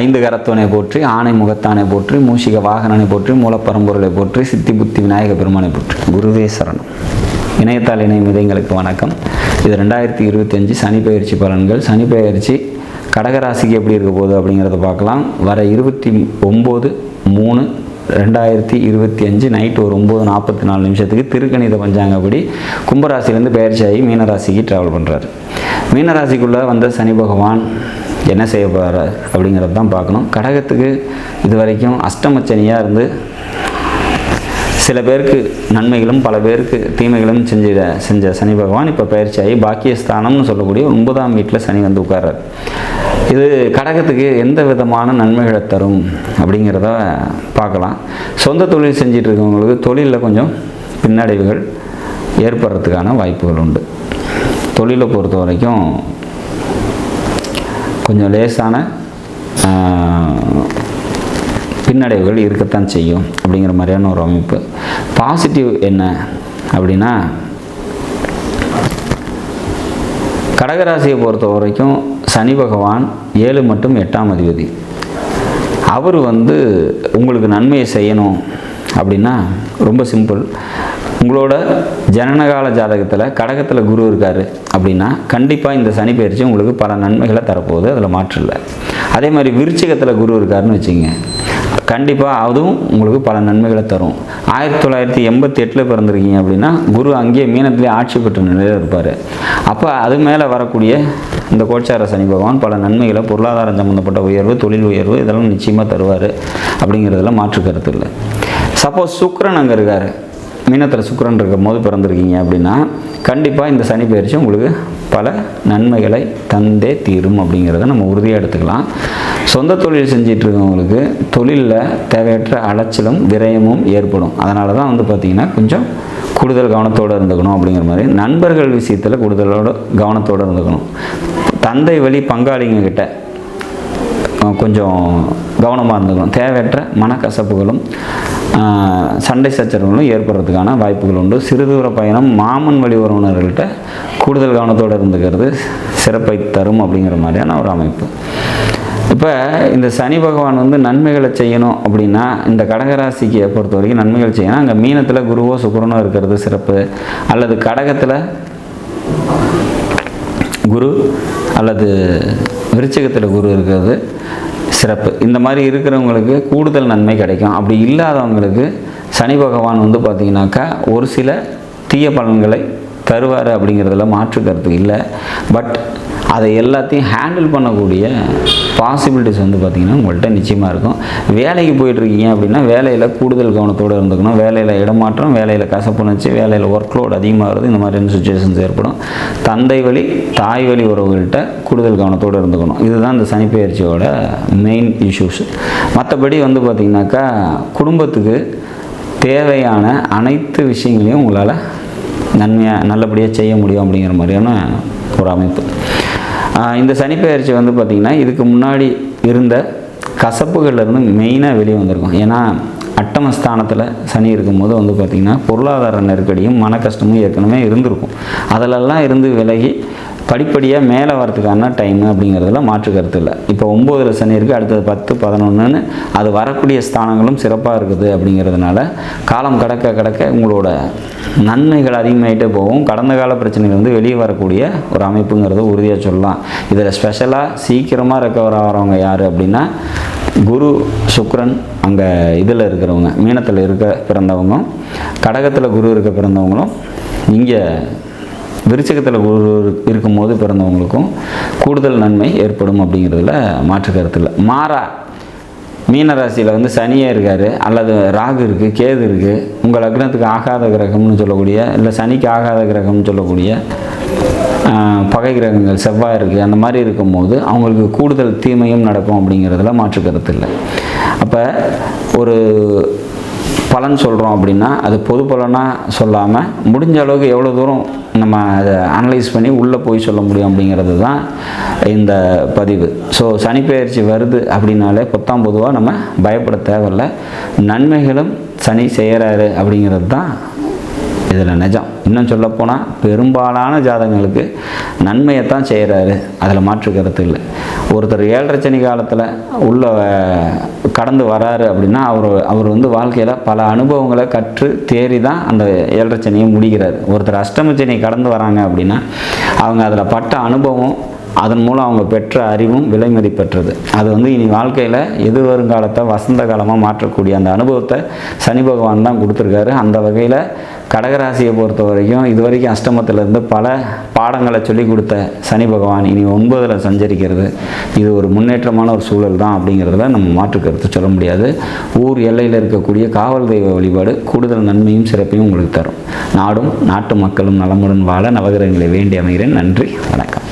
ஐந்து கரத்துவனை போற்றி ஆணை முகத்தானை போற்றி மூஷிக வாகனனை போற்றி மூலப்பரம்பொருளை போற்றி சித்தி புத்தி விநாயக பெருமானை போற்றி. குருவே சரணம். இணையத்தால் இணையும் இதயங்களுக்கு வணக்கம். இது ரெண்டாயிரத்தி இருபத்தஞ்சு சனி பயிற்சி பலன்கள். சனி பயிற்சி கடகராசிக்கு எப்படி இருக்க போகுது அப்படிங்கிறத பார்க்கலாம். வர இருபத்தி ஒம்பது மூணு ரெண்டாயிரத்தி இருபத்தி அஞ்சு நைட்டு ஒரு ஒம்பது நாற்பத்தி நாலு நிமிஷத்துக்கு திருக்கணித பஞ்சாங்கப்படி கும்பராசிலேருந்து பயிற்சியாகி மீனராசிக்கு ட்ராவல் பண்ணுறாரு மீனராசிக்குள்ளே வந்த சனி பகவான் என்ன செய்ய போகிறார் அப்படிங்கிறது தான் பார்க்கணும். கடகத்துக்கு இது வரைக்கும் அஷ்டமச்சனியாக இருந்து சில பேருக்கு நன்மைகளும் பல பேருக்கு தீமைகளும் செஞ்ச செஞ்ச சனி பகவான் இப்போ பயிற்சியாகி பாக்கியஸ்தானம்னு சொல்லக்கூடிய ஒன்பதாம் வீட்டில் சனி வந்து உட்கார்றார். இது கடகத்துக்கு எந்த விதமான நன்மைகளை தரும் அப்படிங்கிறத பார்க்கலாம். சொந்த தொழில் செஞ்சிட்டு இருக்கவங்களுக்கு தொழிலில் கொஞ்சம் பின்னடைவுகள் ஏற்படுறதுக்கான வாய்ப்புகள் உண்டு. தொழிலை பொறுத்த வரைக்கும் கொஞ்சம் லேசான பின்னடைவுகள் இருக்கத்தான் செய்யும் அப்படிங்கிற மாதிரியான ஒரு அமைப்பு. பாசிட்டிவ் என்ன அப்படின்னா கடகராசியை பொறுத்த வரைக்கும் சனி பகவான் ஏழு மற்றும் எட்டாம் அதிபதி. அவர் வந்து உங்களுக்கு நன்மையை செய்யணும் அப்படின்னா ரொம்ப சிம்பிள். உங்களோட ஜனனகால ஜாதகத்தில் கடகத்தில் குரு இருக்கார் அப்படின்னா கண்டிப்பாக இந்த சனி பயிற்சி உங்களுக்கு பல நன்மைகளை தரப்போகுது. அதில் மாற்று இல்லை. அதே மாதிரி விருச்சிகத்தில் குரு இருக்காருன்னு வச்சுங்க கண்டிப்பாக அதுவும் உங்களுக்கு பல நன்மைகளை தரும். ஆயிரத்தி தொள்ளாயிரத்தி எண்பத்தி எட்டில் பிறந்திருக்கீங்க அப்படின்னா குரு அங்கேயே மீனத்திலே ஆட்சி பெற்ற நிலையில் இருப்பார். அப்போ அது மேலே வரக்கூடிய இந்த கோச்சார சனி பகவான் பல நன்மைகளை பொருளாதாரம் சம்மந்தப்பட்ட உயர்வு தொழில் உயர்வு இதெல்லாம் நிச்சயமாக தருவார் அப்படிங்கிறதுல மாற்று கருத்து இல்லை. சப்போஸ் சுக்கரன் அங்கே இருக்கார். மீனத்தில் சுக்கரன் இருக்கும் போது பிறந்திருக்கீங்க அப்படின்னா கண்டிப்பாக இந்த சனி பயிற்சி உங்களுக்கு பல நன்மைகளை தந்தே தீரும் அப்படிங்கிறத நம்ம உறுதியாக எடுத்துக்கலாம். சொந்த தொழில் செஞ்சிட்டு இருக்கவங்களுக்கு தொழிலில் தேவையற்ற அலைச்சலும் விரயமும் ஏற்படும். அதனால தான் வந்து பார்த்திங்கன்னா கொஞ்சம் கூடுதல் கவனத்தோடு இருந்துக்கணும் அப்படிங்கிற மாதிரி நண்பர்கள் விஷயத்தில் கூடுதலோட கவனத்தோடு இருந்துக்கணும். தந்தை வழி பங்காளிங்க கிட்ட கொஞ்சம் கவனமாக இருந்துக்கணும். தேவையற்ற மனக்கசப்புகளும் சண்டை சச்சரவுகளும் ஏற்படுறதுக்கான வாய்ப்புகள் உண்டு. சிறுதூர பயணம் மாமன் வழி உறவினர்கள்ட்ட கூடுதல் கவனத்தோடு இருந்துக்கிறது சிறப்பை தரும் அப்படிங்கிற மாதிரியான ஒரு அமைப்பு. இப்போ இந்த சனி பகவான் வந்து நன்மைகளை செய்யணும் அப்படின்னா இந்த கடகராசிக்கு பொறுத்த வரைக்கும் நன்மைகள் செய்யணும். அங்கே மீனத்தில் குருவோ சுக்கரனோ இருக்கிறது சிறப்பு. அல்லது கடகத்தில் குரு அல்லது விருச்சகத்தில் குரு இருக்கிறது. சிறப்பு. இந்த மாதிரி இருக்கிறவங்களுக்கு கூடுதல் நன்மை கிடைக்கும். அப்படி இல்லாதவங்களுக்கு சனி பகவான் வந்து பார்த்திங்கனாக்கா ஒரு சில தீய பலன்களை தருவார் அப்படிங்கிறதுல மாற்று கருத்து இல்லை. பட் அதை எல்லாத்தையும் ஹேண்டில் பண்ணக்கூடிய பாசிபிலிட்டிஸ் வந்து பார்த்திங்கன்னா உங்கள்கிட்ட நிச்சயமாக இருக்கும். வேலைக்கு போயிட்டுருக்கீங்க அப்படின்னா வேலையில் கூடுதல் கவனத்தோடு இருந்துக்கணும். வேலையில் இடமாற்றம் வேலையில் கசப்புணர்ச்சி வேலையில் ஒர்க் லோட் அதிகமாகிறது இந்த மாதிரியான சுச்சுவேஷன்ஸ் ஏற்படும். தந்தை வழி தாய் வழி உறவுகள்கிட்ட கூடுதல் கவனத்தோடு இருந்துக்கணும். இதுதான் இந்த சனிப்பெயர்ச்சியோட மெயின் இஷ்யூஸ் மற்றபடி வந்து பார்த்திங்கனாக்கா குடும்பத்துக்கு தேவையான அனைத்து விஷயங்களையும் உங்களால் நன்மையாக நல்லபடியாக செய்ய முடியும் அப்படிங்கிற மாதிரியான ஒரு அமைப்பு. இந்த சனிப்பெயர்ச்சி வந்து பார்த்திங்கன்னா இதுக்கு முன்னாடி இருந்த கசப்புகள்லேருந்து மெயினாக வெளியே வந்திருக்கும். ஏன்னா அட்டமஸ்தானத்தில் சனி இருக்கும்போது வந்து பார்த்திங்கன்னா பொருளாதார நெருக்கடியும் மன கஷ்டமும் ஏற்கனவே இருந்திருக்கும். அதிலெல்லாம் இருந்து விலகி படிப்படியாக மேலே வரதுக்கான டைம் அப்படிங்கிறதுல மாற்று கருத்து இல்லை. இப்போ ஒம்போதில் சனி இருக்குது அடுத்தது பத்து பதினொன்றுன்னு அது வரக்கூடிய ஸ்தானங்களும் சிறப்பாக இருக்குது அப்படிங்கிறதுனால காலம் கடக்க கடக்க உங்களோட நன்மைகள் அதிகமாகிட்டே போகும். கடந்த கால பிரச்சனைகள் வந்து வெளியே வரக்கூடிய ஒரு அமைப்புங்கிறத உறுதியாக சொல்லலாம். இதில் ஸ்பெஷலாக சீக்கிரமாக ரெக்கவர் ஆகிறவங்க யார் அப்படின்னா குரு சுக்ரன் அங்கே இதில் இருக்கிறவங்க மீனத்தில் இருக்க பிறந்தவங்க கடகத்தில் குரு இருக்க பிறந்தவங்களும் இங்கே விருச்சகத்தில் குரு இருக்கும்போது பிறந்தவங்களுக்கும் கூடுதல் நன்மை ஏற்படும் அப்படிங்கிறதுல மாற்று கருத்து இல்லை. மாறா மீனராசியில் வந்து சனியே இருக்கார் அல்லது ராகு இருக்குது கேது இருக்குது உங்கள் லக்னத்துக்கு ஆகாத கிரகம்னு சொல்லக்கூடிய இல்லை சனிக்கு ஆகாத கிரகம்னு சொல்லக்கூடிய பகை கிரகங்கள் செவ்வாய் இருக்குது அந்த மாதிரி இருக்கும்போது அவங்களுக்கு கூடுதல் தீமையும் நடக்கும் அப்படிங்கிறதுல மாற்று கருத்து இல்லை. அப்போ ஒரு பலன் சொல்கிறோம் அப்படின்னா அது பொது பலனாக சொல்லாமல் முடிஞ்ச அளவுக்கு எவ்வளோ தூரம் நம்ம அதை அனலைஸ் பண்ணி உள்ளே போய் சொல்ல முடியும் அப்படிங்கிறது தான் இந்த பதிவு. ஸோ சனிப்பெயர்ச்சி வருது அப்படின்னாலே பத்தாம் பொதுவாக நம்ம பயப்பட தேவையில்ல. நன்மைகளும் சனி செய்கிறாரு அப்படிங்கிறது தான் இதில் நிஜம். இன்னும் சொல்லப்போனால் பெரும்பாலான ஜாதகங்களுக்கு நன்மையைத்தான் செய்கிறாரு. அதில் மாற்று கருத்து இல்லை. ஒருத்தர் ஏழரை சனி காலத்தில் உள்ள கடந்து வராரு அப்படின்னா அவர் அவர் வந்து வாழ்க்கையில் பல அனுபவங்களை கற்று தேறி தான் அந்த ஏழரை சனியை முடிக்கிறார். ஒருத்தர் அஷ்டம சனி கடந்து வராங்க அப்படின்னா அவங்க அதில் பட்ட அனுபவம் அதன் மூலம் அவங்க பெற்ற அறிவும் விலை மதிப்பெற்றது அது வந்து இனி வாழ்க்கையில் எது வருங்காலத்தை வசந்த காலமாக மாற்றக்கூடிய அந்த அனுபவத்தை சனி பகவான் தான் கொடுத்துருக்காரு. அந்த வகையில் கடகராசியை பொறுத்த வரைக்கும் இது வரைக்கும் அஷ்டமத்திலேருந்து பல பாடங்களை சொல்லி கொடுத்த சனி பகவான் இனி ஒன்பதில் சஞ்சரிக்கிறது. இது ஒரு முன்னேற்றமான ஒரு சூழல் தான் அப்படிங்கிறத நம்ம மாற்று கருத்து சொல்ல முடியாது. ஊர் எல்லையில் இருக்கக்கூடிய காவல் தெய்வ வழிபாடு கூடுதல் நன்மையும் சிறப்பையும் உங்களுக்கு தரும். நாடும் நாட்டு மக்களும் நலமுடன் வாழ நவகிரகங்களை வேண்டி அமைகிறேன். நன்றி வணக்கம்.